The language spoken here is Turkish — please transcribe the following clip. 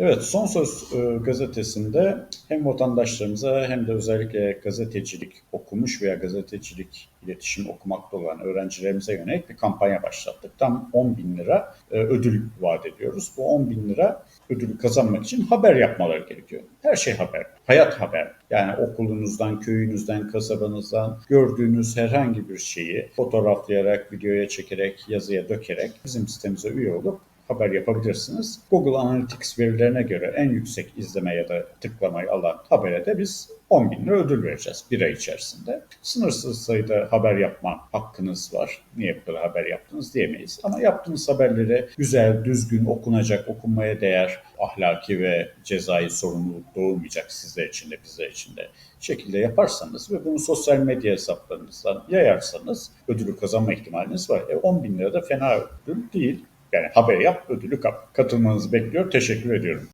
Evet, Son Söz e, gazetesinde hem vatandaşlarımıza hem de özellikle gazetecilik okumuş veya gazetecilik iletişim okumakta olan öğrencilerimize yönelik bir kampanya başlattık. Tam 10 bin lira e, ödül vaat ediyoruz. Bu 10 bin lira ödülü kazanmak için haber yapmaları gerekiyor. Her şey haber, hayat haber. Yani okulunuzdan, köyünüzden, kasabanızdan gördüğünüz herhangi bir şeyi fotoğraflayarak, videoya çekerek, yazıya dökerek bizim sitemize üye olup haber yapabilirsiniz. Google Analytics verilerine göre en yüksek izleme ya da tıklamayı alan habere de biz 10 bin lira ödül vereceğiz bir ay içerisinde. Sınırsız sayıda haber yapma hakkınız var. Niye kadar haber yaptınız diyemeyiz. Ama yaptığınız haberleri güzel, düzgün, okunacak, okunmaya değer, ahlaki ve cezai sorumluluk doğurmayacak sizler için de bizler için de şekilde yaparsanız ve bunu sosyal medya hesaplarınızdan yayarsanız ödülü kazanma ihtimaliniz var. E 10 bin lira da fena ödül değil. Yani haber yap, ödülü kap. Katılmanızı bekliyor. Teşekkür ediyorum.